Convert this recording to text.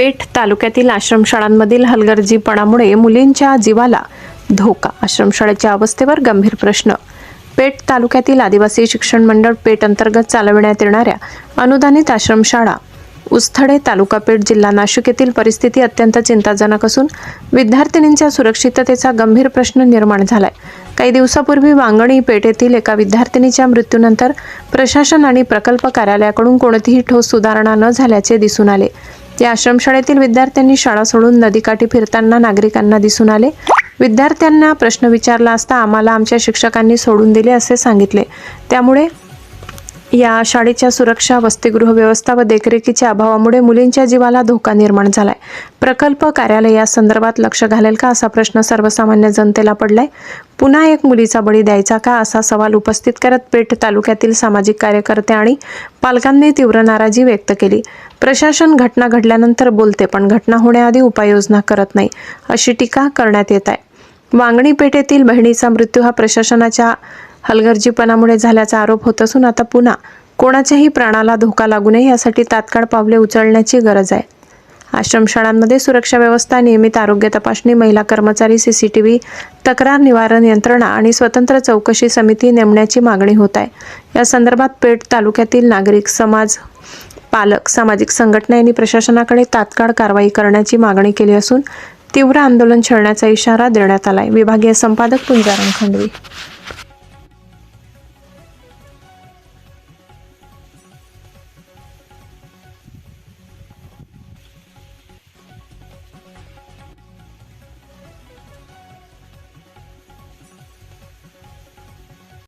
पेठ तालुक्यातील आश्रमशाळांमधील हलगर्जीपणामुळे मुलींच्या जीवाला धोका आश्रमशाळेच्या अवस्थेवर गंभीर प्रश्न. पेठ तालुक्यातील आदिवासी शिक्षण मंडळ पेठ अंतर्गत चालविण्यात येणाऱ्या अनुदानित आश्रमशाळा उस्थडे तालुका पेठ जिल्हा नाशिक येथील परिस्थिती अत्यंत चिंताजनक असून विद्यार्थिनींच्या सुरक्षिततेचा गंभीर प्रश्न निर्माण झालाय. काही दिवसापूर्वी वांगणी पेठ येथील एका विद्यार्थिनीच्या मृत्यूनंतर प्रशासन आणि प्रकल्प कार्यालयाकडून कोणतीही ठोस सुधारणा न झाल्याचे दिसून आले. या आश्रमशाळेतील विद्यार्थ्यांनी शाळा सोडून नदीकाठी फिरताना नागरिकांना दिसून आले. विद्यार्थ्यांना प्रश्न विचारला असता आम्हाला आमच्या शिक्षकांनी सोडून दिले असे सांगितले. त्यामुळे या शाळेच्या सुरक्षा वसतिगृह व्यवस्था व देखरेखीच्या अभावामुळे मुलींच्या जीवाला धोका निर्माण झालाय. प्रकल्प कार्यालय या संदर्भात लक्ष घालेल का असा प्रश्न सर्वसामान्य जनतेला पडलाय. पुन्हा एक मुलीचा बळी द्यायचा का असा सवाल उपस्थित करत पेठ तालुक्यातील सामाजिक कार्यकर्ते आणि पालकांनी तीव्र नाराजी व्यक्त केली. प्रशासन घटना घडल्यानंतर बोलते पण घटना होण्याआधी उपाययोजना करत नाही अशी टीका करण्यात येत आहे. वांगणी पेठेतील बहिणीचा मृत्यू हा प्रशासनाच्या हलगर्जीपणामुळे झाल्याचा आरोप होत असून आता पुन्हा कोणाच्याही प्राणाला धोका लागू नये यासाठी तात्काळ पावले उचलण्याची गरज आहे. आश्रमशाळांमध्ये सुरक्षा व्यवस्था नियमित आरोग्य तपासणी महिला कर्मचारी सीसीटीव्ही तक्रार निवारण यंत्रणा आणि स्वतंत्र चौकशी समिती नेमण्याची मागणी होत आहे. या संदर्भात पेठ तालुक्यातील नागरिक समाज पालक सामाजिक संघटना यांनी प्रशासनाकडे तात्काळ कारवाई करण्याची मागणी केली असून तीव्र आंदोलन छेडण्याचा इशारा देण्यात आलाय. विभागीय संपादक पुंजाराम खंडवी.